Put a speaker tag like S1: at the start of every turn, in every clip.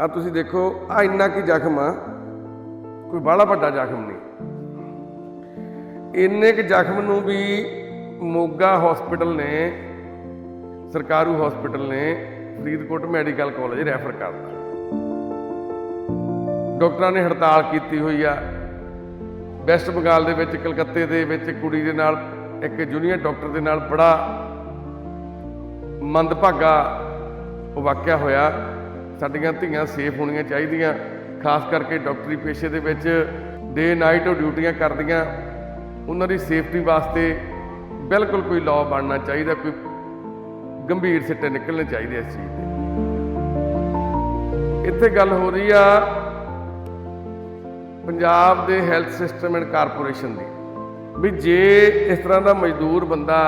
S1: ਆ ਤੁਸੀਂ ਦੇਖੋ, ਆ ਇੰਨਾ ਕੀ ਜ਼ਖਮ ਆ? ਕੋਈ ਬਾਹਲਾ ਵੱਡਾ ਜ਼ਖਮ ਨਹੀਂ। ਇੰਨੇ ਕੁ ਜ਼ਖਮ ਨੂੰ ਵੀ ਮੋਗਾ ਹਸਪੀਟਲ ਨੇ, ਸਰਕਾਰੂ ਹਸਪੀਟਲ ਨੇ ਫਰੀਦਕੋਟ ਮੈਡੀਕਲ ਕਾਲਜ ਰੈਫਰ ਕਰਤਾ ਡਾਕਟਰਾਂ ਨੇ ਹੜਤਾਲ ਕੀਤੀ ਹੋਈ ਆ। ਵੈਸਟ ਬੰਗਾਲ ਦੇ ਵਿੱਚ, ਕਲਕੱਤੇ ਦੇ ਵਿੱਚ ਕੁੜੀ ਦੇ ਨਾਲ, ਇੱਕ ਜੂਨੀਅਰ ਡਾਕਟਰ ਦੇ ਨਾਲ ਬੜਾ ਮੰਦਭਾਗਾ ਵਾਕਿਆ ਹੋਇਆ। ਸਾਡੀਆਂ ਧੀਆਂ ਸੇਫ ਹੋਣੀਆਂ ਚਾਹੀਦੀਆਂ, ਖਾਸ ਕਰਕੇ ਡਾਕਟਰੀ ਪੇਸ਼ੇ ਦੇ ਵਿੱਚ ਡੇ ਨਾਈਟ ਉਹ ਡਿਊਟੀਆਂ ਕਰਦੀਆਂ, ਉਹਨਾਂ ਦੀ ਸੇਫਟੀ ਵਾਸਤੇ ਬਿਲਕੁਲ ਕੋਈ ਲਾਅ ਬਣਨਾ ਚਾਹੀਦਾ, ਕੋਈ ਗੰਭੀਰ ਸਿੱਟੇ ਨਿਕਲਣੇ ਚਾਹੀਦੇ ਇਸ ਚੀਜ਼ ਦੇ। ਇੱਥੇ ਗੱਲ ਹੋ ਰਹੀ ਆ ਪੰਜਾਬ ਦੇ ਹੈਲਥ ਸਿਸਟਮ ਐਂਡ ਕਾਰਪੋਰੇਸ਼ਨ ਦੀ, ਵੀ ਜੇ ਇਸ ਤਰ੍ਹਾਂ ਦਾ ਮਜ਼ਦੂਰ ਬੰਦਾ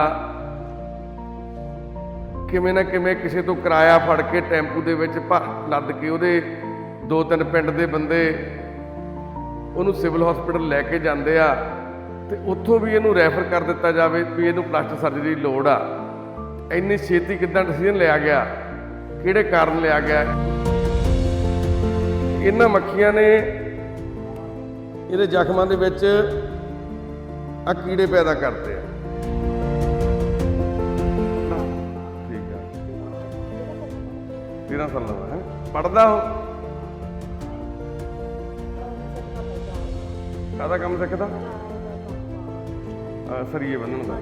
S1: ਕਿਵੇਂ ਨਾ ਕਿਵੇਂ ਕਿਸੇ ਤੋਂ ਕਿਰਾਇਆ ਫੜ ਕੇ ਟੈਂਪੂ ਦੇ ਵਿੱਚ ਭਰ ਲੱਦ ਕੇ ਉਹਦੇ ਦੋ ਤਿੰਨ ਪਿੰਡ ਦੇ ਬੰਦੇ ਉਹਨੂੰ ਸਿਵਲ ਹਸਪੀਟਲ ਲੈ ਕੇ ਜਾਂਦੇ ਆ ਤੇ ਉੱਥੋਂ ਵੀ ਇਹਨੂੰ ਰੈਫਰ ਕਰ ਦਿੱਤਾ ਜਾਵੇ ਵੀ ਇਹਨੂੰ ਪਲਾਸਟਿਕ ਸਰਜਰੀ ਦੀ ਲੋੜ ਆ। ਇੰਨੀ ਛੇਤੀ ਕਿੱਦਾਂ ਡਿਸੀਜਨ ਲਿਆ ਗਿਆ? ਕਿਹੜੇ ਕਾਰਨ ਲਿਆ ਗਿਆ? ਇਹਨਾਂ ਮੱਖੀਆਂ ਨੇ ਇਹਦੇ ਜ਼ਖਮਾਂ ਦੇ ਵਿੱਚ ਆ ਕੀੜੇ ਪੈਦਾ ਕਰਦੇ ਆ। 13 ਸਾਲਾਂ ਦਾ ਹੈ? ਪੜਦਾ ਹੋ ਕਾਹਦਾ ਕੰਮ ਸਿੱਖਦਾ? ਆ ਸਰੀਏ ਬੰਨਣ ਦਾ।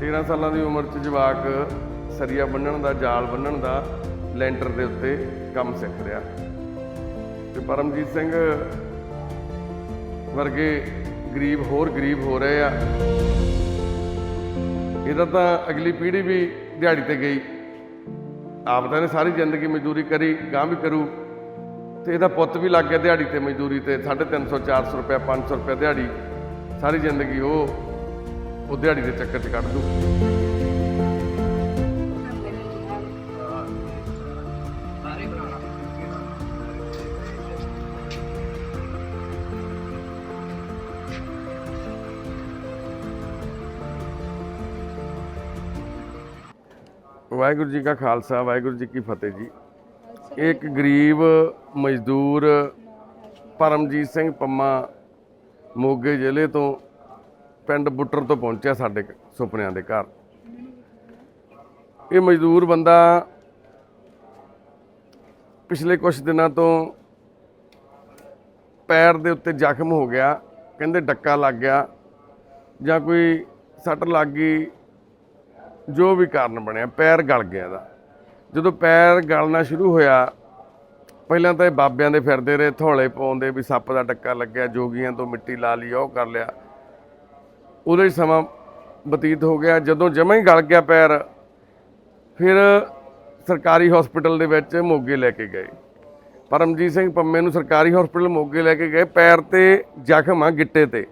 S1: 13 ਸਾਲਾਂ ਦੀ ਉਮਰ 'ਚ ਜਵਾਕ ਸਰੀਆ ਬੰਨਣ ਦਾ, ਜਾਲ ਬੰਨਣ ਦਾ, ਲੈਂਟਰ ਦੇ ਉੱਤੇ ਕੰਮ ਸਿੱਖ ਰਿਹਾ। ਤੇ ਪਰਮਜੀਤ ਸਿੰਘ ਵਰਗੇ ਗਰੀਬ ਹੋਰ ਗਰੀਬ ਹੋ ਰਹੇ ਆ। ਇਹਦਾ ਤਾਂ ਅਗਲੀ ਪੀੜ੍ਹੀ ਵੀ ਦਿਹਾੜੀ ਤੇ ਗਈ। ਆਪ ਤਾਂ ਨੇ ਸਾਰੀ ਜ਼ਿੰਦਗੀ ਮਜ਼ਦੂਰੀ ਕਰੀ ਗਾਂ ਵੀ ਕਰੂ, ਤੇ ਇਹਦਾ ਪੁੱਤ ਵੀ ਲੱਗ ਗਿਆ ਦਿਹਾੜੀ ਤੇ ਮਜ਼ਦੂਰੀ ਤੇ 350 400 ਰੁਪਏ 500 ਰੁਪਏ ਦਿਹਾੜੀ, ਸਾਰੀ ਜ਼ਿੰਦਗੀ ਉਹ ਉਹ ਦਿਹਾੜੀ ਦੇ ਚੱਕਰ 'ਚ ਕੱਢ ਦੂ ਵਾਹਿਗੁਰੂ ਜੀ ਕਾ ਖਾਲਸਾ ਵਾਹਿਗੁਰੂ ਜੀ ਕੀ ਫਤਿਹ ਜੀ। ਇੱਕ ਗਰੀਬ ਮਜ਼ਦੂਰ ਪਰਮਜੀਤ ਸਿੰਘ ਪੰਮਾ ਮੋਗੇ ਜ਼ਿਲ੍ਹੇ ਤੋਂ ਪਿੰਡ ਬੁੱਟਰ ਤੋਂ ਪਹੁੰਚਿਆ ਸਾਡੇ ਸੁਪਨਿਆਂ ਦੇ ਘਰ। ਇਹ ਮਜ਼ਦੂਰ ਬੰਦਾ ਪਿਛਲੇ ਕੁਝ ਦਿਨਾਂ ਤੋਂ ਪੈਰ ਦੇ ਉੱਤੇ ਜ਼ਖਮ ਹੋ ਗਿਆ ਕਹਿੰਦੇ ਡੱਕਾ ਲੱਗ ਗਿਆ ਜਾਂ ਕੋਈ ਸੱਟ ਲੱਗ ਗਈ ਜੋ ਵੀ ਕਾਰਨ ਬਣਿਆ, ਪੈਰ ਗਲ ਗਿਆ ਦਾ ਜਦੋਂ ਪੈਰ ਗਲਣਾ ਸ਼ੁਰੂ ਹੋਇਆ, ਪਹਿਲਾਂ ਤਾਂ ਇਹ ਬਾਬਿਆਂ ਦੇ ਫਿਰਦੇ ਰਹੇ, ਥੋਲੇ ਪਾਉਂਦੇ ਵੀ ਸੱਪ ਦਾ ਟੱਕਾ ਲੱਗਿਆ, ਜੋਗੀਆਂ ਤੋਂ ਮਿੱਟੀ ਲਾ ਲਈ, ਉਹ ਕਰ ਲਿਆ। ਉਹਦੇ 'ਚ ਸਮਾਂ ਬਤੀਤ ਹੋ ਗਿਆ। ਜਦੋਂ ਜਮਾ ਹੀ ਗਲ ਗਿਆ ਪੈਰ, ਫਿਰ ਸਰਕਾਰੀ ਹਸਪੀਟਲ ਦੇ ਵਿੱਚ ਮੋਗੇ ਲੈ ਕੇ ਗਏ। ਪਰਮਜੀਤ ਸਿੰਘ ਪੰਮੇ ਨੂੰ ਸਰਕਾਰੀ ਹਸਪੀਟਲ ਮੋਗੇ ਲੈ ਕੇ ਗਏ, ਪੈਰ ਤੇ ਜ਼ਖਮ ਆ ਗਿੱਟੇ ਤੇ।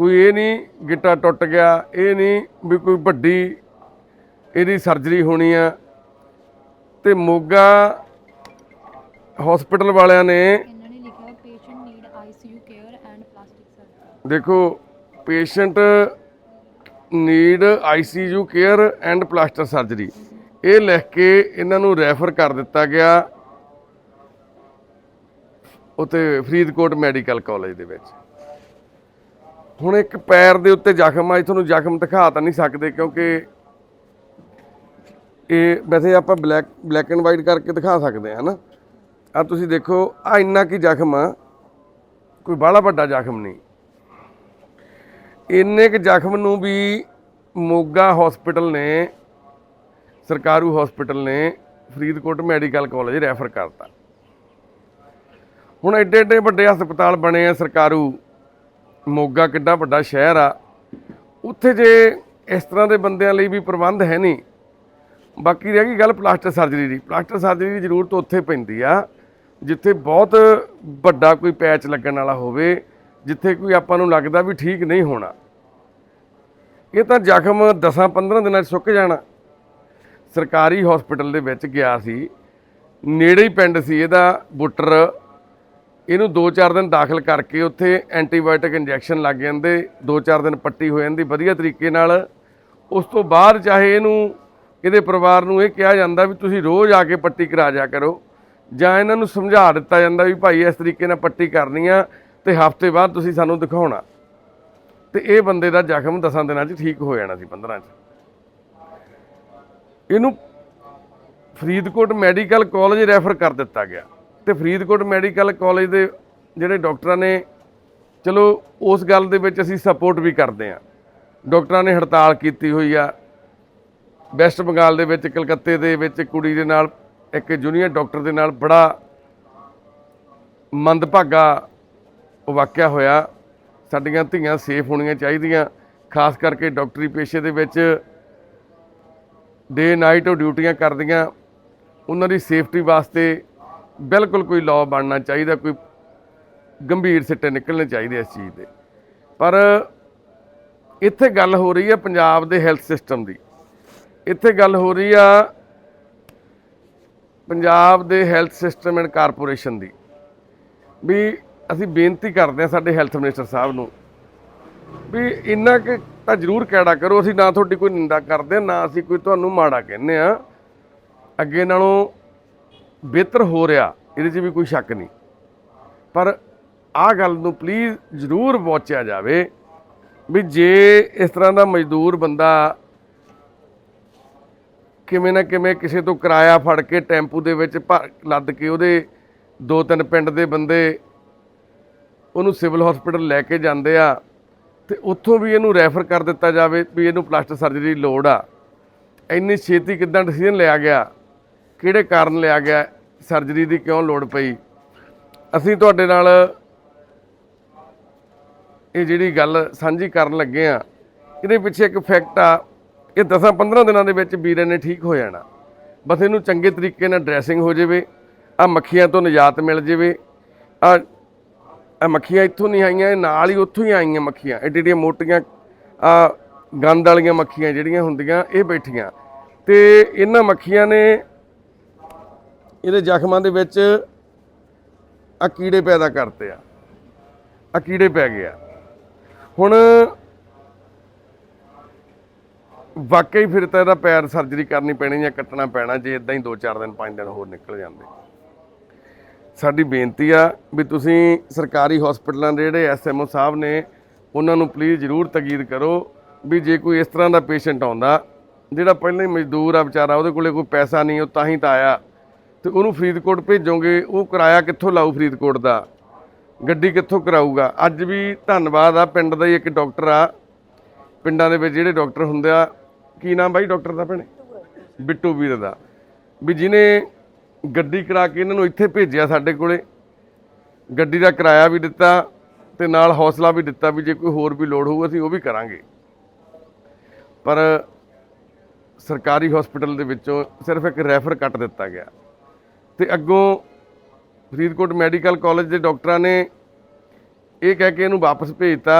S1: ਕੋਈ ਇਹ ਨਹੀਂ ਗਿੱਟਾ ਟੁੱਟ ਗਿਆ ਇਹ ਨਹੀਂ ਵੀ ਕੋਈ ਵੱਡੀ ਇਹਦੀ ਸਰਜਰੀ ਹੋਣੀ ਆ। ਤੇ ਮੋਗਾ ਹਸਪੀਟਲ ਵਾਲਿਆਂ ਨੇ
S2: ਇਹਨਾਂ ਨੇ ਲਿਖਿਆ patient need ICU care and plastic surgery
S1: ਦੇਖੋ patient need ICU care and plaster surgery ਇਹ ਲਿਖ ਕੇ ਇਹਨਾਂ ਨੂੰ ਰੈਫਰ ਕਰ ਦਿੱਤਾ ਗਿਆ ਉਤੇ ਫਰੀਦਕੋਟ ਮੈਡੀਕਲ ਕਾਲਜ ਦੇ ਵਿੱਚ। ਹੁਣ ਇੱਕ ਪੈਰ ਦੇ ਉੱਤੇ ਜ਼ਖਮ ਆ ਤੁਹਾਨੂੰ ਜ਼ਖਮ ਦਿਖਾ ਤਾਂ ਨਹੀਂ ਸਕਦੇ ਕਿਉਂਕਿ ਇਹ ਵੈਸੇ ਆਪਾਂ ਬਲੈਕ ਬਲੈਕ ਐਂਡ ਵਾਈਟ ਕਰਕੇ ਦਿਖਾ ਸਕਦੇ ਹਾਂ ਨਾ ਆ ਤੁਸੀਂ ਦੇਖੋ ਆ ਇੰਨਾ ਕੀ ਜ਼ਖਮ ਆ, ਕੋਈ ਬਾਹਲਾ ਵੱਡਾ ਜ਼ਖਮ ਨਹੀਂ। ਇੰਨੇ ਕੁ ਜ਼ਖਮ ਨੂੰ ਵੀ ਮੋਗਾ ਹਸਪੀਟਲ ਨੇ, ਸਰਕਾਰੂ ਹਸਪੀਟਲ ਨੇ ਫਰੀਦਕੋਟ ਮੈਡੀਕਲ ਕਾਲਜ ਰੈਫਰ ਕਰਤਾ। ਹੁਣ ਐਡੇ ਐਡੇ ਵੱਡੇ ਹਸਪਤਾਲ ਬਣੇ ਆ ਸਰਕਾਰੂ ਮੋਗਾ ਕਿੱਡਾ ਵੱਡਾ ਸ਼ਹਿਰ ਆ, ਉੱਥੇ ਜੇ ਇਸ ਤਰ੍ਹਾਂ ਦੇ ਬੰਦਿਆਂ ਲਈ ਵੀ ਪ੍ਰਬੰਧ ਹੈ ਨਹੀਂ, ਬਾਕੀ ਰਹਿ ਗਈ ਗੱਲ ਪਲਾਸਟਰ ਸਰਜਰੀ ਦੀ। ਪਲਾਸਟਰ ਸਰਜਰੀ ਦੀ ਜ਼ਰੂਰਤ ਉੱਥੇ ਪੈਂਦੀ ਆ, ਜਿੱਥੇ ਬਹੁਤ ਵੱਡਾ ਕੋਈ ਪੈਚ ਲੱਗਣ ਵਾਲਾ ਹੋਵੇ, ਜਿੱਥੇ ਕੋਈ ਆਪਾਂ ਨੂੰ ਲੱਗਦਾ ਵੀ ਠੀਕ ਨਹੀਂ ਹੋਣਾ। ਇਹ ਤਾਂ ਜ਼ਖਮ 10-15 ਦਿਨਾਂ 'ਚ ਸੁੱਕ ਜਾਣਾ। ਸਰਕਾਰੀ ਹਸਪੀਟਲ ਦੇ ਵਿੱਚ ਗਿਆ ਸੀ, ਨੇੜੇ ਹੀ ਪਿੰਡ ਸੀ ਇਹਦਾ, ਬੁੱਟਰ ਇਹਨੂੰ 2-4 ਦਿਨ ਦਾਖਲ ਕਰਕੇ ਉੱਥੇ ਐਂਟੀਬਾਇਓਟਿਕ ਇੰਜੈਕਸ਼ਨ ਲੱਗ ਜਾਂਦੇ 2-4 ਦਿਨ ਪੱਟੀ ਹੋ ਜਾਂਦੀ, ਵਧੀਆ ਤਰੀਕੇ ਨਾਲ। ਉਸ ਤੋਂ ਬਾਅਦ ਚਾਹੇ ਇਹਨੂੰ ਇਹਦੇ ਪਰਿਵਾਰ ਨੂੰ ਇਹ ਕਿਹਾ ਜਾਂਦਾ ਵੀ ਤੁਸੀਂ ਰੋਜ਼ ਆ ਕੇ ਪੱਟੀ ਕਰਾ ਜਾ ਕਰੋ, ਜਾਂ ਇਹਨਾਂ ਨੂੰ ਸਮਝਾ ਦਿੱਤਾ ਜਾਂਦਾ ਵੀ ਭਾਈ ਇਸ ਤਰੀਕੇ ਨਾਲ ਪੱਟੀ ਕਰਨੀ ਆ ਤੇ ਹਫ਼ਤੇ ਬਾਅਦ ਤੁਸੀਂ ਸਾਨੂੰ ਦਿਖਾਉਣਾ। ਤੇ ਇਹ ਬੰਦੇ ਦਾ ਜ਼ਖਮ ਦਸਾਂ ਦਿਨਾਂ 'ਚ ਠੀਕ ਹੋ ਜਾਣਾ ਸੀ 15 'ਚ। ਇਹਨੂੰ ਫਰੀਦਕੋਟ ਮੈਡੀਕਲ ਕਾਲਜ ਰੈਫਰ ਕਰ ਦਿੱਤਾ ਗਿਆ। ਤੇ ਫਰੀਦਕੋਟ ਮੈਡੀਕਲ ਕਾਲਜ ਦੇ ਜਿਹੜੇ ਡਾਕਟਰਾਂ ਨੇ, ਚਲੋ ਉਸ ਗੱਲ ਦੇ ਵਿੱਚ ਅਸੀਂ ਸਪੋਰਟ ਵੀ ਕਰਦੇ ਆ ਡਾਕਟਰਾਂ ਨੇ ਹੜਤਾਲ ਕੀਤੀ ਹੋਈ ਆ। ਵੈਸਟ ਬੰਗਾਲ ਦੇ ਵਿੱਚ, ਕਲਕੱਤੇ ਦੇ ਵਿੱਚ ਕੁੜੀ ਦੇ ਨਾਲ, ਇੱਕ ਜੂਨੀਅਰ ਡਾਕਟਰ ਦੇ ਨਾਲ ਬੜਾ ਮੰਦਭਾਗਾ ਵਾਕਿਆ ਹੋਇਆ। ਸਾਡੀਆਂ ਧੀਆਂ ਸੇਫ ਹੋਣੀਆਂ ਚਾਹੀਦੀਆਂ। ਖਾਸ ਕਰਕੇ ਡਾਕਟਰੀ ਪੇਸ਼ੇ ਦੇ ਵਿੱਚ ਡੇ ਨਾਈਟ ਉਹ ਡਿਊਟੀਆਂ ਕਰਦੀਆਂ। ਉਹਨਾਂ ਦੀ ਸੇਫਟੀ ਵਾਸਤੇ ਬਿਲਕੁਲ ਕੋਈ ਲਾਅ ਬਣਨਾ ਚਾਹੀਦਾ ਕੋਈ ਗੰਭੀਰ ਸਿੱਟੇ ਨਿਕਲਣੇ ਚਾਹੀਦੇ ਇਸ ਚੀਜ਼ ਦੇ। ਪਰ ਇੱਥੇ ਗੱਲ ਹੋ ਰਹੀ ਹੈ ਪੰਜਾਬ ਦੇ ਹੈਲਥ ਸਿਸਟਮ ਦੀ। ਇੱਥੇ ਗੱਲ ਹੋ ਰਹੀ ਆ ਪੰਜਾਬ ਦੇ ਹੈਲਥ ਸਿਸਟਮ ਐਂਡ ਕਾਰਪੋਰੇਸ਼ਨ ਦੀ। ਵੀ ਅਸੀਂ ਬੇਨਤੀ ਕਰਦੇ ਹਾਂ ਸਾਡੇ ਹੈਲਥ ਮਿਨਿਸਟਰ ਸਾਹਿਬ ਨੂੰ ਵੀ ਇੰਨਾ ਕਿ ਤਾਂ ਜ਼ਰੂਰ ਕਿਹੜਾ ਕਰੋ ਅਸੀਂ ਨਾ ਤੁਹਾਡੀ ਕੋਈ ਨਿੰਦਾ ਕਰਦੇ ਹਾਂ, ਨਾ ਅਸੀਂ ਕੋਈ ਤੁਹਾਨੂੰ ਮਾੜਾ ਕਹਿੰਦੇ ਆ। ਅੱਗੇ ਨਾਲੋਂ ਬਿਹਤਰ ਹੋ ਰਿਹਾ, ਇਹਦੇ 'ਚ ਵੀ ਕੋਈ ਸ਼ੱਕ ਨਹੀਂ। ਪਰ ਆਹ ਗੱਲ ਨੂੰ ਪਲੀਜ਼ ਜ਼ਰੂਰ ਵਾਚਿਆ ਜਾਵੇ ਵੀ ਜੇ ਇਸ ਤਰ੍ਹਾਂ ਦਾ ਮਜ਼ਦੂਰ ਬੰਦਾ ਕਿਵੇਂ ਨਾ ਕਿਵੇਂ ਕਿਸੇ ਤੋਂ ਕਿਰਾਇਆ ਫੜ ਕੇ ਟੈਂਪੂ ਦੇ ਵਿੱਚ ਭਰ ਲੱਦ ਕੇ ਉਹਦੇ ਦੋ ਤਿੰਨ ਪਿੰਡ ਦੇ ਬੰਦੇ ਉਹਨੂੰ ਸਿਵਲ ਹਸਪੀਟਲ ਲੈ ਕੇ ਜਾਂਦੇ ਆ ਤੇ ਉੱਥੋਂ ਵੀ ਇਹਨੂੰ ਰੈਫਰ ਕਰ ਦਿੱਤਾ ਜਾਵੇ ਵੀ ਇਹਨੂੰ ਪਲਾਸਟਿਕ ਸਰਜਰੀ ਦੀ ਲੋੜ ਆ। ਇੰਨੀ ਛੇਤੀ ਕਿਦਾਂ ਡਿਸੀਜਨ ਲਿਆ ਗਿਆ? ਕਿਹੜੇ ਕਾਰਨ ਲਿਆ ਗਿਆ ਸਰਜਰੀ ਦੀ ਕਿਉਂ ਲੋੜ ਪਈ? ਅਸੀਂ ਤੁਹਾਡੇ ਨਾਲ ਇਹ ਜਿਹੜੀ ਗੱਲ ਸਾਂਝੀ ਕਰਨ ਲੱਗੇ ਆ ਇਹਦੇ ਪਿੱਛੇ ਇੱਕ ਫੈਕਟ ਆ, ਇਹ 10-15 ਦਿਨਾਂ ਦੇ ਵਿੱਚ ਵੀਰੇ ਨੇ ਠੀਕ ਹੋ ਜਾਣਾ। ਬਸ ਇਹਨੂੰ ਚੰਗੇ ਤਰੀਕੇ ਨਾਲ ਡਰੈਸਿੰਗ ਹੋ ਜਾਵੇ ਆ ਮੱਖੀਆਂ ਤੋਂ ਨਿਜਾਤ ਮਿਲ ਜਾਵੇ ਆ ਆ ਮੱਖੀਆਂ ਇੱਥੋਂ ਨਹੀਂ ਆਈਆਂ, ਇਹ ਨਾਲ ਹੀ ਉੱਥੋਂ ਹੀ ਆਈਆਂ ਮੱਖੀਆਂ ਐਡੀ ਐਡੀਆਂ ਮੋਟੀਆਂ ਆ ਗੰਦ ਵਾਲੀਆਂ ਮੱਖੀਆਂ ਜਿਹੜੀਆਂ ਹੁੰਦੀਆਂ, ਇਹ ਬੈਠੀਆਂ। ਤੇ ਇਹਨਾਂ ਮੱਖੀਆਂ ਨੇ ਇਹਦੇ ਜ਼ਖਮਾਂ ਦੇ ਵਿੱਚ ਆ ਕੀੜੇ ਪੈਦਾ ਕਰਤੇ ਆ। ਆ ਕੀੜੇ ਪੈ ਗਿਆ ਹੁਣ ਵਾਕਈ ਫਿਰ ਤਾਂ ਇਹਦਾ ਪੈਰ ਸਰਜਰੀ ਕਰਨੀ ਪੈਣੀ ਜਾਂ ਕੱਟਣਾ ਪੈਣਾ, ਜੇ ਇਦਾਂ ਹੀ 2-4 ਦਿਨ 5 ਦਿਨ ਹੋਰ ਨਿਕਲ ਜਾਂਦੇ। ਸਾਡੀ ਬੇਨਤੀ ਆ ਵੀ ਤੁਸੀਂ ਸਰਕਾਰੀ ਹਸਪੀਟਲਾਂ ਦੇ ਜਿਹੜੇ ਐਸਐਮਓ ਸਾਹਿਬ ਨੇ, ਉਹਨਾਂ ਨੂੰ ਪਲੀਜ਼ ਜ਼ਰੂਰ ਤਕੀਦ ਕਰੋ ਵੀ ਜੇ ਕੋਈ ਇਸ ਤਰ੍ਹਾਂ ਦਾ ਪੇਸ਼ੈਂਟ ਆਉਂਦਾ, ਜਿਹੜਾ ਪਹਿਲਾਂ ਹੀ ਮਜ਼ਦੂਰ ਆ ਵਿਚਾਰਾ, ਉਹਦੇ ਕੋਲੇ ਕੋਈ ਪੈਸਾ ਨਹੀਂ, ਉਹ ਤਾਂ ਹੀ ਤਾਂ ਆਇਆ। ਤੇ ਉਹਨੂੰ ਫਰੀਦਕੋਟ ਭੇਜੋਗੇ, ਉਹ ਕਿਰਾਇਆ ਕਿੱਥੋਂ ਲਾਊ ਫਰੀਦਕੋਟ ਦਾ? ਗੱਡੀ ਕਿੱਥੋਂ ਕਰਾਊਗਾ? ਅੱਜ ਵੀ ਧੰਨਵਾਦ ਆ, ਪਿੰਡ ਦਾ ਹੀ ਇੱਕ ਡਾਕਟਰ ਆ। ਪਿੰਡਾਂ ਦੇ ਵਿੱਚ ਜਿਹੜੇ ਡਾਕਟਰ ਹੁੰਦੇ ਆ, ਕੀ ਨਾਮ ਬਾਈ ਡਾਕਟਰ ਦਾ ਭੈਣੇ? ਬਿੱਟੂ ਵੀਰ ਦਾ। ਵੀ ਜਿਹਨੇ ਗੱਡੀ ਕਰਾ ਕੇ ਇਹਨਾਂ ਨੂੰ ਇੱਥੇ ਭੇਜਿਆ ਸਾਡੇ ਕੋਲੇ, ਗੱਡੀ ਦਾ ਕਿਰਾਇਆ ਵੀ ਦਿੱਤਾ ਤੇ ਨਾਲ ਹੌਸਲਾ ਵੀ ਦਿੱਤਾ ਵੀ ਜੇ ਕੋਈ ਹੋਰ ਵੀ ਲੋੜ ਹੋਊ, ਅਸੀਂ ਉਹ ਵੀ ਕਰਾਂਗੇ। ਪਰ ਸਰਕਾਰੀ ਹਸਪੀਟਲ ਦੇ ਵਿੱਚੋਂ ਸਿਰਫ ਇੱਕ ਰੈਫਰ ਕੱਟ ਦਿੱਤਾ ਗਿਆ। ਤੇ ਅੱਗੋਂ ਫਰੀਦਕੋਟ ਮੈਡੀਕਲ ਕਾਲਜ ਦੇ ਡਾਕਟਰਾਂ ਨੇ ਇਹ ਕਹਿ ਕੇ ਇਹਨੂੰ ਵਾਪਸ ਭੇਜਤਾ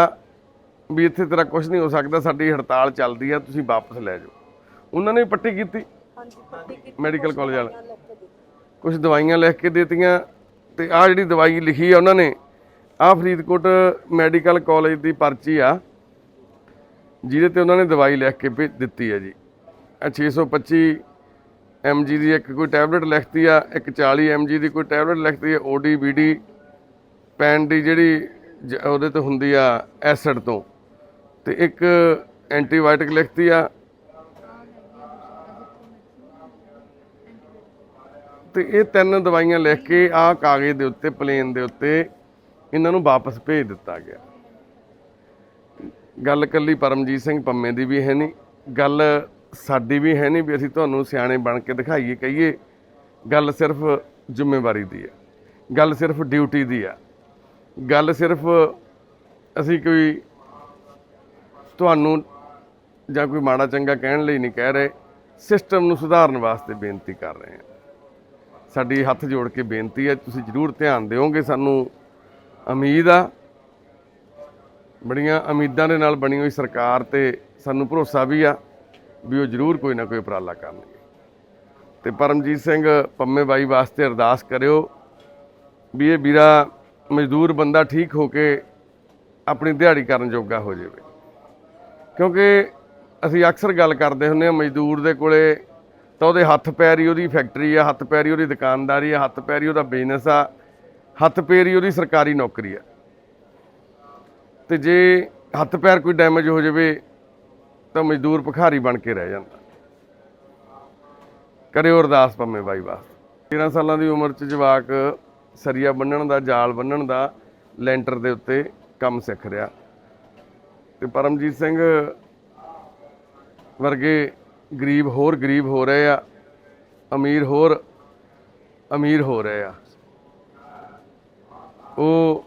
S1: ਵੀ ਇੱਥੇ ਤੇਰਾ ਕੁਝ ਨਹੀਂ ਹੋ ਸਕਦਾ ਸਾਡੀ ਹੜਤਾਲ ਚੱਲਦੀ ਆ ਤੁਸੀਂ ਵਾਪਸ ਲੈ ਜਾਓ। ਉਹਨਾਂ ਨੇ ਪੱਟੀ ਕੀਤੀ ਮੈਡੀਕਲ ਕਾਲਜ ਵਾਲੇ। ਕੁਝ ਦਵਾਈਆਂ ਲਿਖ ਕੇ ਦਿੱਤੀਆਂ ਤੇ ਆਹ ਜਿਹੜੀ ਦਵਾਈ ਲਿਖੀ ਆ ਉਹਨਾਂ ਨੇ ਆਹ ਫਰੀਦਕੋਟ ਮੈਡੀਕਲ ਕਾਲਜ ਦੀ ਪਰਚੀ ਆ ਜਿਹਦੇ ਤੇ ਉਹਨਾਂ ਨੇ ਦਵਾਈ ਲਿਖ ਕੇ ਦਿੱਤੀ ਹੈ ਜੀ। ਆ 625 mg ਦੀ ਇੱਕ ਕੋਈ ਟੈਬਲੇਟ ਲਿਖਤੀ ਆ, ਇੱਕ 40 mg ਦੀ ਕੋਈ ਟੈਬਲੇਟ ਲਿਖਤੀ ਆ ਓਡੀ ਬੀਡੀ ਪੈਨ ਦੀ ਜਿਹੜੀ ਜ- ਉਹਦੇ ਤੇ ਹੁੰਦੀ ਆ ਐਸਿਡ ਤੋਂ। ਤੇ ਇੱਕ ਐਂਟੀਬਾਇਓਟਿਕ ਲਿਖਤੀ ਆ। ਤੇ ਇਹ ਤਿੰਨ ਦਵਾਈਆਂ ਲਿਖ ਕੇ ਆਹ ਕਾਗਜ਼ ਦੇ ਉੱਤੇ ਪਲੇਨ ਦੇ ਉੱਤੇ ਇਹਨਾਂ ਨੂੰ ਵਾਪਸ ਭੇਜ ਦਿੱਤਾ ਗਿਆ। ਗੱਲ ਕੱਲੀ ਪਰਮਜੀਤ ਸਿੰਘ ਪੰਮੇ ਦੀ ਵੀ ਹੈ ਨਹੀਂ। ਗੱਲ ਸਾਡੀ ਵੀ ਹੈ ਨਹੀਂ ਵੀ ਅਸੀਂ ਤੁਹਾਨੂੰ ਸਿਆਣੇ ਬਣ ਕੇ ਦਿਖਾਈਏ, ਕਹੀਏ ਗੱਲ ਸਿਰਫ ਜ਼ਿੰਮੇਵਾਰੀ ਦੀ ਹੈ, ਗੱਲ ਸਿਰਫ ਡਿਊਟੀ ਦੀ ਆ ਗੱਲ ਸਿਰਫ ਅਸੀਂ ਕੋਈ ਤੁਹਾਨੂੰ ਜਾਂ ਕੋਈ ਮਾੜਾ ਚੰਗਾ ਕਹਿਣ ਲਈ ਨਹੀਂ ਕਹਿ ਰਹੇ ਸਿਸਟਮ ਨੂੰ ਸੁਧਾਰਨ ਵਾਸਤੇ ਬੇਨਤੀ ਕਰ ਰਹੇ ਹਾਂ। ਸਾਡੀ ਹੱਥ ਜੋੜ ਕੇ ਬੇਨਤੀ ਹੈ, ਤੁਸੀਂ ਜ਼ਰੂਰ ਧਿਆਨ ਦਿਓਗੇ, ਸਾਨੂੰ ਉਮੀਦ ਆ, ਬੜੀਆਂ ਉਮੀਦਾਂ ਦੇ ਨਾਲ ਬਣੀ ਹੋਈ ਸਰਕਾਰ ਤੇ ਸਾਨੂੰ ਭਰੋਸਾ ਵੀ ਆ। ਵੀ ਉਹ ਜ਼ਰੂਰ ਕੋਈ ਨਾ ਕੋਈ ਉਪਰਾਲਾ ਕਰਨਗੇ। ਤੇ ਪਰਮਜੀਤ ਸਿੰਘ ਪੰਮੇ ਬਾਈ ਵਾਸਤੇ ਅਰਦਾਸ ਕਰਿਓ ਵੀ ਇਹ ਵੀਰਾ ਮਜ਼ਦੂਰ ਬੰਦਾ ਠੀਕ ਹੋ ਕੇ ਆਪਣੀ ਦਿਹਾੜੀ ਕਰਨ ਜੋਗਾ ਹੋ ਜਾਵੇ। ਕਿਉਂਕਿ ਅਸੀਂ ਅਕਸਰ ਗੱਲ ਕਰਦੇ ਹੁੰਦੇ ਹਾਂ, ਮਜ਼ਦੂਰ ਦੇ ਕੋਲੇ ਤਾਂ ਉਹਦੇ ਹੱਥ ਪੈਰ ਹੀ ਉਹਦੀ ਫੈਕਟਰੀ ਆ, ਹੱਥ ਪੈਰ ਹੀ ਉਹਦੀ ਦੁਕਾਨਦਾਰੀ ਆ, ਹੱਥ ਪੈਰ ਹੀ ਉਹਦਾ ਬਿਜ਼ਨਸ ਆ, ਹੱਥ ਪੈਰ ਹੀ ਉਹਦੀ ਸਰਕਾਰੀ ਨੌਕਰੀ ਆ। ਤੇ ਜੇ ਹੱਥ ਪੈਰ ਕੋਈ ਡੈਮੇਜ ਹੋ ਜਾਵੇ ਤਾਂ ਮਜ਼ਦੂਰ ਭਿਖਾਰੀ ਬਣ ਕੇ ਰਹਿ ਜਾਂਦਾ। ਕਰਿਓ ਅਰਦਾਸ ਪੰਮੇ ਬਾਈ ਵਾਸਤੇ 13 ਸਾਲਾਂ ਦੀ ਉਮਰ 'ਚ ਜਵਾਕ ਸਰੀਆ ਬੰਨਣ ਦਾ, ਜਾਲ ਬੰਨਣ ਦਾ, ਲੈਂਟਰ ਦੇ ਉੱਤੇ ਕੰਮ ਸਿੱਖ ਰਿਹਾ। ਤੇ ਪਰਮਜੀਤ ਸਿੰਘ ਵਰਗੇ ਗਰੀਬ ਹੋਰ ਗਰੀਬ ਹੋ ਰਹੇ ਆ, ਅਮੀਰ ਹੋਰ ਅਮੀਰ ਹੋ ਰਹੇ ਆ। ਉਹ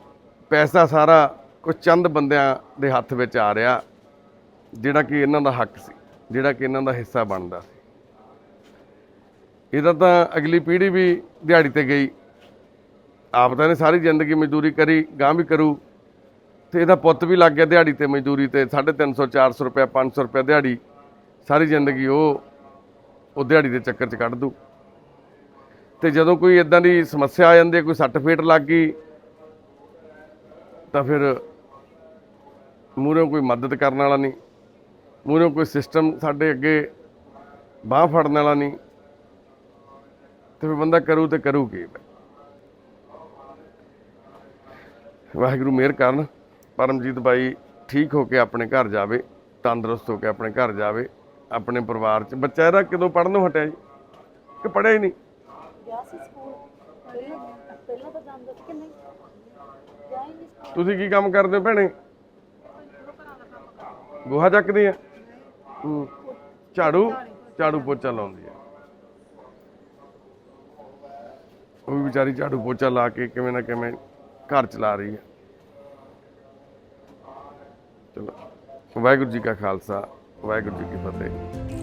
S1: ਪੈਸਾ ਸਾਰਾ ਕੁਝ ਚੰਦ ਬੰਦਿਆਂ ਦੇ ਹੱਥ ਵਿੱਚ ਆ ਰਿਹਾ। ਜਿਹੜਾ ਕਿ ਇਹਨਾਂ ਦਾ ਹੱਕ ਸੀ, ਜਿਹੜਾ ਕਿ ਇਹਨਾਂ ਦਾ ਹਿੱਸਾ ਬਣਦਾ ਸੀ। ਇਹਦਾ ਤਾਂ ਅਗਲੀ ਪੀੜ੍ਹੀ ਵੀ ਦਿਹਾੜੀ ਤੇ ਗਈ। ਆਪ ਤਾਂ ਨੇ ਸਾਰੀ ਜ਼ਿੰਦਗੀ ਮਜ਼ਦੂਰੀ ਕਰੀ ਗਾਂ ਵੀ ਕਰੂ। ਤੇ ਇਹਦਾ ਪੁੱਤ ਵੀ ਲੱਗ ਗਿਆ ਦਿਹਾੜੀ ਤੇ ਮਜ਼ਦੂਰੀ ਤੇ 350 400 ਰੁਪਏ 500 ਰੁਪਏ ਦਿਹਾੜੀ। ਸਾਰੀ ਜ਼ਿੰਦਗੀ ਉਹ ਉਹ ਦਿਹਾੜੀ ਦੇ ਚੱਕਰ 'ਚ ਕੱਢ ਦੂ। ਤੇ ਜਦੋਂ ਕੋਈ ਇਦਾਂ ਦੀ ਸਮੱਸਿਆ ਆ ਜਾਂਦੀ ਕੋਈ ਸੱਟ ਫੇਟ ਲੱਗ ਗਈ, ਤਾਂ ਫਿਰ ਮੂਹਰੋਂ ਕੋਈ ਮਦਦ ਕਰਨ ਵਾਲਾ ਨਹੀਂ। ਮੂਹਰੋਂ ਕੋਈ ਸਿਸਟਮ ਸਾਡੇ ਅੱਗੇ ਬਾਹ ਫੜਨ ਵਾਲਾ ਨਹੀਂ। ਤੇ ਫਿਰ ਬੰਦਾ ਕਰੂ ਤੇ ਕਰੂ ਕੀ? ਵਾਹਿਗੁਰੂ ਮਿਹਰ ਕਰਨ ਪਰਮਜੀਤ ਬਾਈ ਠੀਕ ਹੋ ਕੇ ਆਪਣੇ ਘਰ ਜਾਵੇ ਤੰਦਰੁਸਤ ਹੋ ਕੇ ਆਪਣੇ ਘਰ ਜਾਵੇ ਆਪਣੇ ਪਰਿਵਾਰ 'ਚ। ਬੱਚਾ ਇਹਦਾ ਕਦੋਂ ਪੜ੍ਹਨੋਂ ਹਟਿਆ ਜੀ? ਕਿ ਪੜ੍ਹਿਆ ਹੀ ਨਹੀਂ?
S3: ਗਿਆ ਸੀ ਸਕੂਲ। ਪਹਿਲਾਂ ਪਹਿਲਾਂ ਤਾਂ ਜਾਂਦਾ ਸੀ ਕਿ ਨਹੀਂ? ਗਿਆ ਹੀ ਨਹੀਂ ਸਕੂਲ।
S1: ਤੁਸੀਂ ਕੀ ਕੰਮ ਕਰਦੇ ਹੋ ਭੈਣੇ? ਗੋਹਾ ਚੱਕਦੀ ਆ? ਝਾੜੂ ਝਾੜੂ ਪੋਚਾ ਲਾਉਂਦੀ ਹੈ। ਉਹ ਵੀ ਵਿਚਾਰੀ ਝਾੜੂ ਪੋਚਾ ਲਾ ਕੇ ਕਿਵੇਂ ਨਾ ਕਿਵੇਂ ਘਰ ਚਲਾ ਰਹੀ ਹੈ। ਚਲੋ, ਵਾਹਿਗੁਰੂ ਜੀ ਕਾ ਖਾਲਸਾ, ਵਾਹਿਗੁਰੂ ਜੀ ਕੀ ਫਤਿਹ।